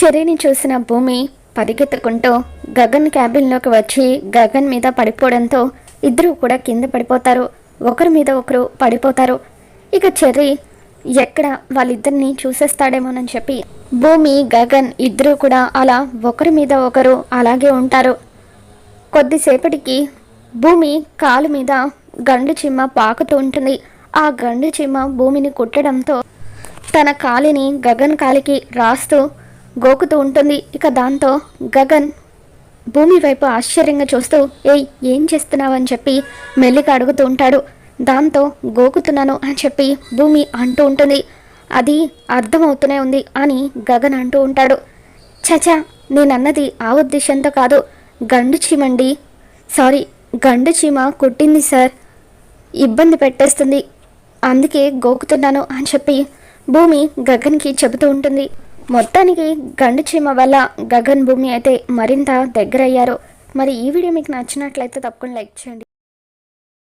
చెర్రీని చూసిన భూమి పరిగెత్తుకుంటూ గగన్ క్యాబిన్లోకి వచ్చి గగన్ మీద పడిపోవడంతో ఇద్దరూ కూడా కింద పడిపోతారు. ఒకరి మీద ఒకరు పడిపోతారు. ఇక చెర్రీ ఎక్కడ వాళ్ళిద్దరిని చూసేస్తాడేమోనని చెప్పి భూమి గగన్ ఇద్దరూ కూడా అలా ఒకరి మీద ఒకరు అలాగే ఉంటారు. కొద్దిసేపటికి భూమి కాలు మీద గండు చిమ్మ పాకుతూ ఉంటుంది. ఆ గండు చిమ్మ భూమిని కుట్టడంతో తన కాలిని గగన్ కాలికి రాస్తూ గోకుతూ ఉంటుంది. ఇక దాంతో గగన్ భూమి వైపు ఆశ్చర్యంగా చూస్తూ ఏయ్ ఏం చేస్తున్నావని చెప్పి మెల్లిగా అడుగుతూ ఉంటాడు. దాంతో గోకుతున్నాను అని చెప్పి భూమి అంటూ ఉంటుంది. అది అర్థమవుతూనే ఉంది అని గగన్ అంటూ ఉంటాడు. చచా నేనన్నది ఆ ఉద్దేశంతో కాదు. గండు చీమండి. సారీ గండు చీమ కుట్టింది సార్. ఇబ్బంది పెట్టేస్తుంది. అందుకే గోకుతున్నాను అని చెప్పి భూమి గగన్కి చెబుతూ ఉంటుంది. మొత్తానికి గండు చీమ వల్ల గగన్ భూమి అయితే మరింత దగ్గరయ్యారు. మరి ఈ వీడియో మీకు నచ్చినట్లయితే తప్పకుండా లైక్ చేయండి.